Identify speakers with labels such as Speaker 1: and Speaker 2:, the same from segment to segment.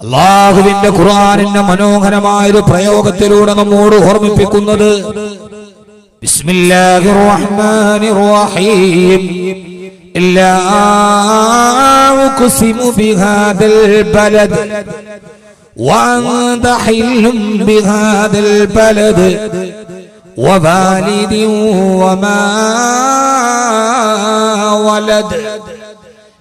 Speaker 1: അള്ളാഹുവിന്റെ ഖുർആനിന്റെ മനോഹരമായ ഒരു പ്രയോഗത്തിലൂടെ നമ്മോട് ഓർമ്മിപ്പിക്കുന്നത് ബിസ്മില്ലാഹിർ റഹ്മാനിർ റഹീം ഇല്ലാ ഉഖ്സിമു ബിഹാദൽ ബലദ് وأنت حل بهذا البلد ووالد وما ولد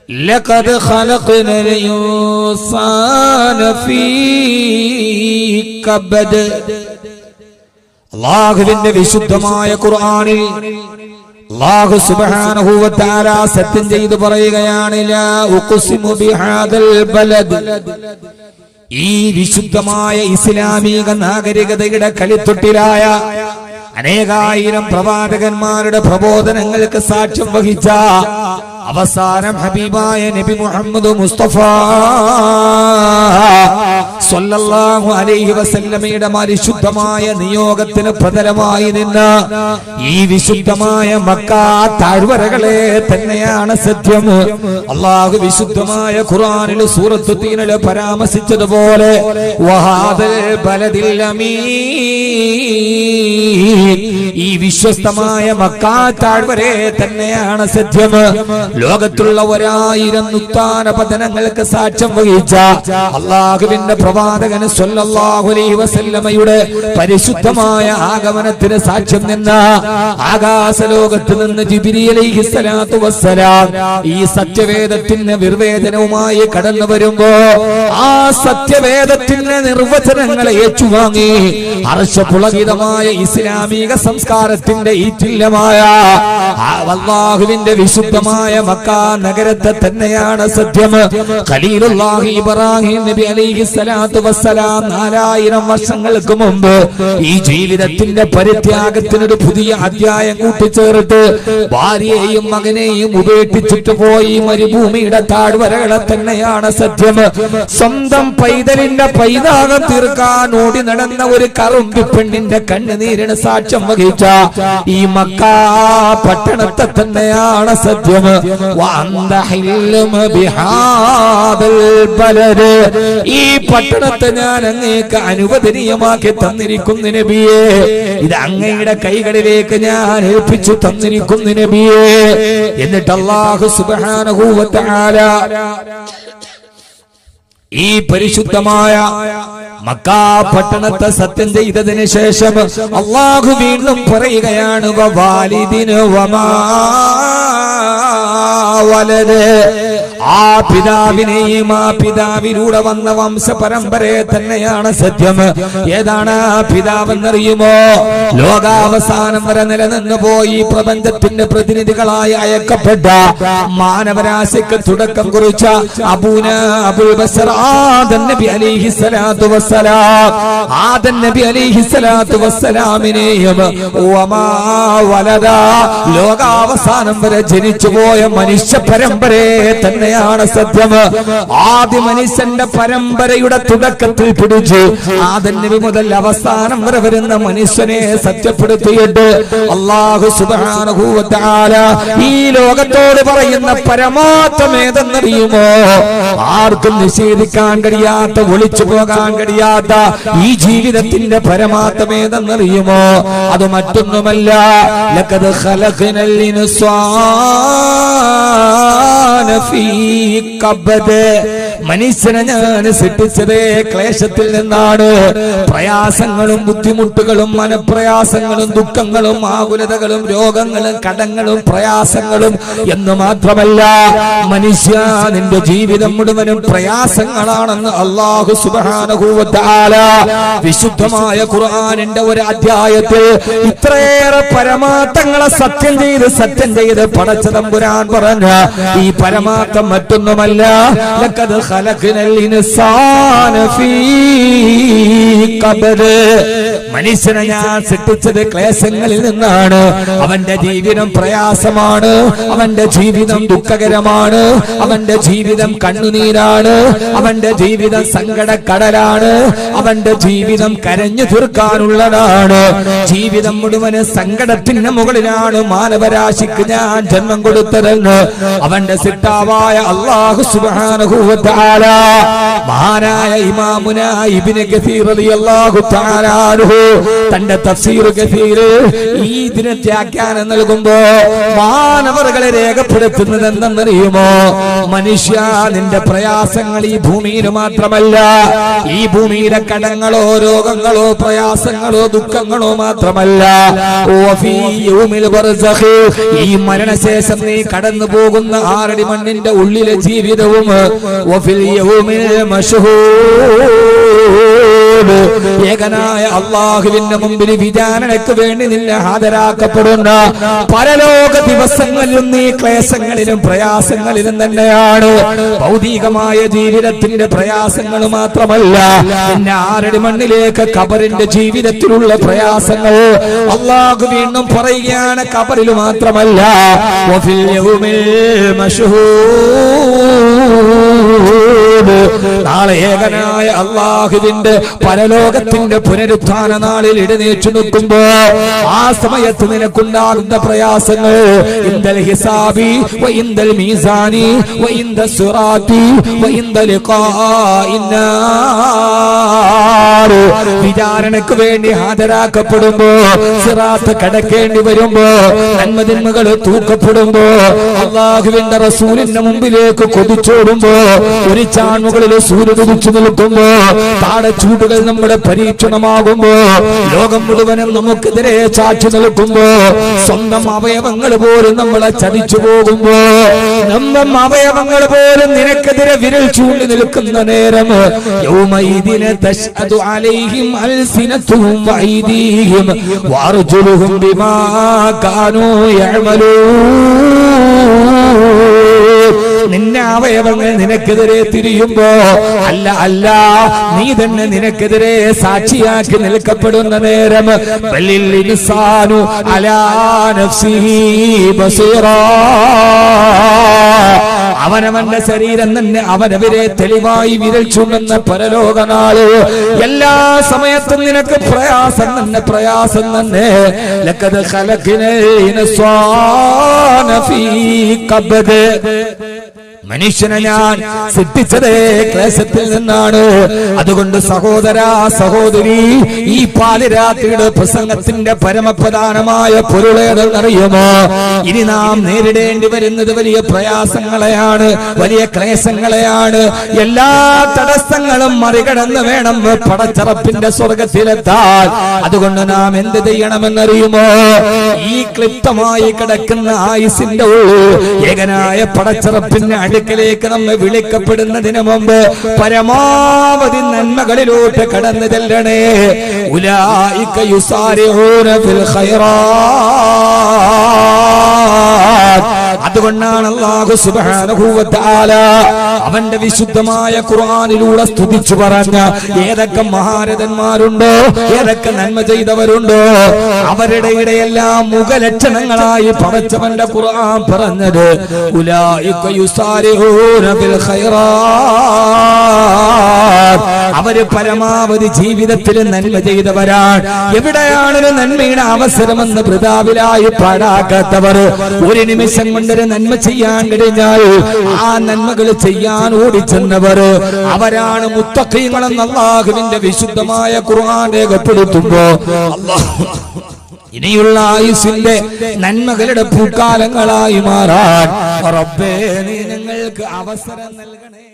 Speaker 1: لقد خلقنا الإنسان في كبد അള്ളാഹുവിന്റെ വിശുദ്ധമായ ഖുർആനിൽ അള്ളാഹു സുബ്ഹാനഹു വ തആല സത്യം ചെയ്തു പറയുകയാണ് ലാ ഉഖ്സിമു ബിഹാദൽ ബലദ് ഈ വിശുദ്ധമായ ഇസ്ലാമിക നാഗരികതയുടെ കളിത്തൊട്ടിലായ അനേകായിരം പ്രവാചകന്മാരുടെ പ്രബോധനങ്ങൾക്ക് സാക്ഷ്യം വഹിച്ച അവസാനം ഹബീബായ നബി മുഹമ്മദ് മുസ്തഫ സ്വല്ലല്ലാഹു അലൈഹി വസല്ലമയുടെ പരിശുദ്ധമായ നിയോഗത്തിന് പ്രതലമായി നിന്ന ഈ വിശുദ്ധമായ മക്ക താഴ്വരകളെ തന്നെയാണ് സത്യം. അള്ളാഹു വിശുദ്ധമായ ഖുർആനിൽ സൂറത്ത് പരാമർശിച്ചതുപോലെ ബലദിൽ അമീൻ. ഈ വിശ്വസ്തമായ മക്കാ താഴ്വരെ തന്നെയാണ് സത്യം. ലോകത്തുള്ള ഒരായിരം നുത്താന പതനങ്ങൾക്ക് സാക്ഷ്യം വഹിച്ച അള്ളാഹുവിന്റെ പ്രവാചകന് സ്വല്ലല്ലാഹു അലൈഹി വസല്ലമയുടെ പരിശുദ്ധമായ ആഗമനത്തിന് സാക്ഷ്യം നിന്ന ആകാശ ലോകത്ത് നിന്ന് ഈ സത്യവേദത്തിന് നിർവേദനവുമായി കടന്നു വരുമ്പോ ആ സത്യവേദത്തിന്റെ നിർവചനങ്ങളെ ഏറ്റുവാങ്ങി അർഷപുളകിതമായ ഇസ്ലാമിക സംസ്കാരത്തിന്റെ ഈ തുല്യമായ വിശുദ്ധമായ മക്ക നഗരത്തെ തന്നെയാണ് സത്യം. ഖലീലുല്ലാഹി ഇബ്രാഹിം നബി അലൈഹി സ്വലാത്തു വസ്സലാം നാലായിരം വർഷങ്ങൾക്ക് മുമ്പ് ഈ ജീവിതത്തിന്റെ പരിത്യാഗത്തിനൊരു പുതിയ അധ്യായം കൂട്ടിച്ചേർത്ത് ഭാര്യയെയും മകനെയും ഉപേക്ഷിച്ചിട്ട് പോയി. മരുഭൂമിയുടെ താഴ്വരകളെ തന്നെയാണ് സത്യം. സ്വന്തം പൈതലിന്റെ പൈതാകം തീർക്കാൻ ഓടി നടന്ന ഒരു കറുമ്പി പെണ്ണിന്റെ കണ്ണുനീരിന് സാക്ഷ്യം വഹിച്ച ഈ മക്ക പട്ടണത്തെ തന്നെയാണ് സത്യം. ഈ പട്ടണത്തെ ഞാൻ അങ്ങേക്ക് അനുവദനീയമാക്കി തന്നിരിക്കുന്നു നബിയേ. ഇത് അങ്ങയുടെ കൈകളിലേക്ക് ഞാൻ ഏൽപ്പിച്ചു തന്നിരിക്കുന്നു നബിയേ. എന്നിട്ട് വ തആല ഈ പരിശുദ്ധമായ മക്കാ പട്ടണത്തെ സത്യം ചെയ്തതിന് ശേഷം അള്ളാഹു വീണ്ടും പറയുകയാണ് വാലിദിന് ആ പിതാവിനെയും ആ പിതാവിലൂടെ വന്ന വംശ പരമ്പരയെ തന്നെയാണ് സത്യം. ഏതാണ് ആ പിതാവെന്നറിയുമോ? ലോകാവസാനം വരെ നിലനിന്ന് പോയി പ്രപഞ്ചത്തിന്റെ പ്രതിനിധികളായി അയക്കപ്പെട്ട മാനവരാശിക്ക് തുടക്കം കുറിച്ച അബൂന അബുൽ ബസർ നബി ലോകാവസാനം വരെ ജനിച്ചു പോയ മനുഷ്യ പരമ്പരയെ തന്നെയാണ് സത്യം. ആദ്യ മനുഷ്യന്റെ പരമ്പരയുടെ തുടക്കത്തിൽ പിടിച്ച് ആദൻ നബി മുതൽ അവസാനം വരെ വരുന്ന മനുഷ്യനെ സത്യപ്പെടുത്തിയിട്ട് അള്ളാഹു വ ഈ ലോകത്തോട് പറയുന്ന പരമാർത്ഥം ഏതെന്നറിയുമോ? ആർക്കും നിഷേധിക്കാൻ കഴിയാത്ത ഒളിച്ചു പോകാൻ കഴിയാത്ത ഈ ജീവിതത്തിന്റെ പരമാർത്ഥം ഏതെന്നറിയുമോ അത് മറ്റൊന്നുമല്ല. കബദ് മനുഷ്യനെ ഞാൻ സൃഷ്ടിച്ചത് ക്ലേശത്തിൽ നിന്നാണ്. പ്രയാസങ്ങളും ബുദ്ധിമുട്ടുകളും മനപ്രയാസങ്ങളും ദുഃഖങ്ങളും ആകുലതകളും രോഗങ്ങളും കടങ്ങളും പ്രയാസങ്ങളും എന്ന് മാത്രമല്ല മനുഷ്യ നിന്റെ ജീവിതം മുഴുവനും പ്രയാസങ്ങളാണെന്ന് അള്ളാഹു സുബാനുഭൂവത്താല വിശുദ്ധമായ ഖുർആാനിന്റെ ഒരു അധ്യായത്തിൽ ഇത്രയേറെ പരമാർത്ഥങ്ങളെ സത്യം ചെയ്ത് സത്യം ചെയ്ത് പടച്ചതമ്പുരാൻ പറഞ്ഞ. ഈ പരമാർത്ഥം മറ്റൊന്നുമല്ല. ഖലഖനൽ ഇൻസാന ഫീ കബദ് മനുഷ്യനെ ഞാൻ സൃഷ്ടിച്ചത് ക്ലേശങ്ങളിൽ നിന്നാണ്. അവന്റെ ജീവിതം പ്രയാസമാണ്. അവന്റെ ജീവിതം ദുഃഖകരമാണ്. അവന്റെ ജീവിതം കണ്ണുനീരാണ്. അവന്റെ ജീവിതം സങ്കടക്കടലാണ്. അവന്റെ ജീവിതം കരഞ്ഞു തീർക്കാനുള്ളതാണ് ജീവിതം മുഴുവൻ സങ്കടത്തിന് മുകളിലാണ് മാനവരാശിക്ക് ഞാൻ ജന്മം കൊടുത്തതെന്ന് അവന്റെ സിട്ടാവായ അള്ളാഹു തആല മഹാനായ ഇമാമുനായി ഇബ്നു താരാനുഹു തന്റെ തഫ്സീർ കസീർ ഈ ദിനത്തെ ആഖ്യാനം നൽകുമ്പോ മാനവറുകളെ രേഖപ്പെടുത്തുന്നത് എന്തെന്നറിയുമോ മനുഷ്യ നിന്റെ പ്രയാസങ്ങൾ ഈ ഭൂമിയിൽ മാത്രമല്ല. ഈ ഭൂമിയിലെ കടങ്ങളോ രോഗങ്ങളോ പ്രയാസങ്ങളോ ദുഃഖങ്ങളോ മാത്രമല്ല. ഈ മരണശേഷം നീ കടന്നു പോകുന്ന ആറടി മണ്ണിന്റെ ഉള്ളിലെ ജീവിതവും വഫിൽ യൗമിൽ ഏകനായ അള്ളാഹുവിന്റെ മുമ്പിൽ വിചാരണയ്ക്ക് വേണ്ടി നിന്നെ ഹാജരാക്കപ്പെടുന്ന പരലോക ദിവസങ്ങളിലും നീ ക്ലേശങ്ങളിലും പ്രയാസങ്ങളിലും തന്നെയാണ്. ഭൗതികമായ ജീവിതത്തിന്റെ പ്രയാസങ്ങൾ മാത്രമല്ല നിന്നെ ആരടി മണ്ണിലേക്ക് കബറിന്റെ ജീവിതത്തിലുള്ള പ്രയാസങ്ങൾ അള്ളാഹു വീണ്ടും പറയുകയാണ് കബറിൽ മാത്രമല്ല നാളെ ഏകനായ അള്ളാഹുവിന്റെ പരലോകത്തിന്റെ പുനരുത്ഥാന നാളിൽ ഇടനേച്ചു നിൽക്കുമ്പോ ആ സമയത്ത് നിനക്കുണ്ടാകുന്ന പ്രയാസങ്ങൾ ഇന്ദൽ ഹിസാബി ഇന്ദൽ മീസാനി വ ഇന്ദ സുറാത്തി വ ഇന്ദ വിചാരണക്ക് വേണ്ടി ഹാജരാക്കപ്പെടുമ്പോ സിറാത്ത് കടക്കേണ്ടി വരുമ്പോ നന്മതിന്മകൾ തൂക്കപ്പെടുമ്പോ അള്ളാഹുവിന്റെ റസൂലിന്റെ മുമ്പിലേക്ക് കൊതിച്ചോടുമ്പോ ഒരു ചാണുകളിൽ സൂര്യ ഉദിച്ചു നിൽക്കുമ്പോ താടച്ചൂടുകൾ ചൂടുകൾ നമ്മുടെ പരീക്ഷണമാകുമ്പോ ലോകം മുഴുവനും നമുക്കെതിരെ ചാച്ചു നിൽക്കുമ്പോ സ്വന്തം അവയവങ്ങൾ പോലും നമ്മളെ ചതിച്ചു പോകുമ്പോ സ്വന്തം അവയവങ്ങൾ പോലും നിനക്കെതിരെ വിരൽ ചൂണ്ടി നിൽക്കുന്ന നേരം യൗമൈദിന തശ്ഹദു അലൈഹിം ألسنتهم وأيديهم وأرجلهم بما كانوا يعملون നിന്നെ അവയവങ്ങൾ നിനക്കെതിരെ തിരിയുമ്പോ അല്ല അല്ല നീ തന്നെ നിനക്കെതിരെ സാക്ഷിയാക്കി നിൽക്കപ്പെടുന്ന നേരം ഇൻസാനു ബസീറാ. അവനവന്റെ ശരീരം തന്നെ അവനവരെ തെളിവായി വിരൽ ചൂണ്ടുന്ന പരലോകനാൾ എല്ലാ സമയത്തും നിനക്ക് പ്രയാസം തന്നെ പ്രയാസം തന്നെ. ലക്കത് ഖലഖിനൽ ഇൻസാന ഫീ മനുഷ്യനെ ഞാൻ സിദ്ധിച്ചതേ ക്ലേശത്തിൽ നിന്നാണ്. അതുകൊണ്ട് സഹോദര സഹോദരി ഈ പാതിരാത്രിയുടെ പ്രസംഗത്തിന്റെ പരമപ്രധാനമായ പൊരുളേതെന്നറിയുമോ ഇനി നാം നേരിടേണ്ടി വരുന്നത് വലിയ പ്രയാസങ്ങളെയാണ് വലിയ ക്ലേശങ്ങളെയാണ്. എല്ലാ തടസ്സങ്ങളും മറികടന്ന് വേണം പടച്ചറപ്പിന്റെ സ്വർഗത്തിലെത്താൻ അതുകൊണ്ട് നാം എന്ത് ചെയ്യണമെന്നറിയുമോ? ഈ ക്ലിപ്തമായി കിടക്കുന്ന ആയുസിന്റെ ഉള്ളിൽ ഏകനായ പടച്ചിറപ്പിന്റെ അടുക്കലേക്ക് നമ്മെ വിളിക്കപ്പെടുന്നതിന് മുമ്പ് പരമാവധി നന്മകളിലോട്ട് കടന്നു ചെല്ലണേ. ഉലായിക യുസാരിഊന ഫിൽ ഖൈറാത്ത് അതുകൊണ്ടാണ് വ തആല അവന്റെ വിശുദ്ധമായ ഖുർആനിലൂടെ സ്തുതിച്ചു പറഞ്ഞ ഏതൊക്കെ മഹാരഥന്മാരുണ്ടോ ഏതൊക്കെ നന്മ ചെയ്തവരുണ്ടോ അവരുടെ ഇടയെല്ലാം മുഖലക്ഷണങ്ങളായി പടച്ചവന്റെ ഖുർആൻ പറഞ്ഞത് ഉലായിക യുസാരിഊന ഫിൽ ഖൈറാത്ത് അവർ പരമാവധി ജീവിതത്തിൽ നന്മ ചെയ്തവരാണ്. എവിടെയാണ് ഒരു നന്മയുടെ അവസരമെന്ന് പ്രതാവിലായി പാടാക്കാത്തവർ ഒരു നിമിഷം കൊണ്ടൊരു നന്മ ചെയ്യാൻ കഴിഞ്ഞാൽ ആ നന്മകൾ ചെയ്യാൻ ഓടി ഓടിച്ചെന്നവർ അവരാണ് മുത്തക്കൈകളെന്ന് അള്ളാഹുവിന്റെ വിശുദ്ധമായ ഖുർആൻ രേഖപ്പെടുത്തുമ്പോ ഇനിയുള്ള ആയുസിന്റെ നന്മകളുടെ പൂക്കാലങ്ങളായി മാറാൻ. റബ്ബേ നീ ഞങ്ങൾക്ക് അവസരം നൽകണേ.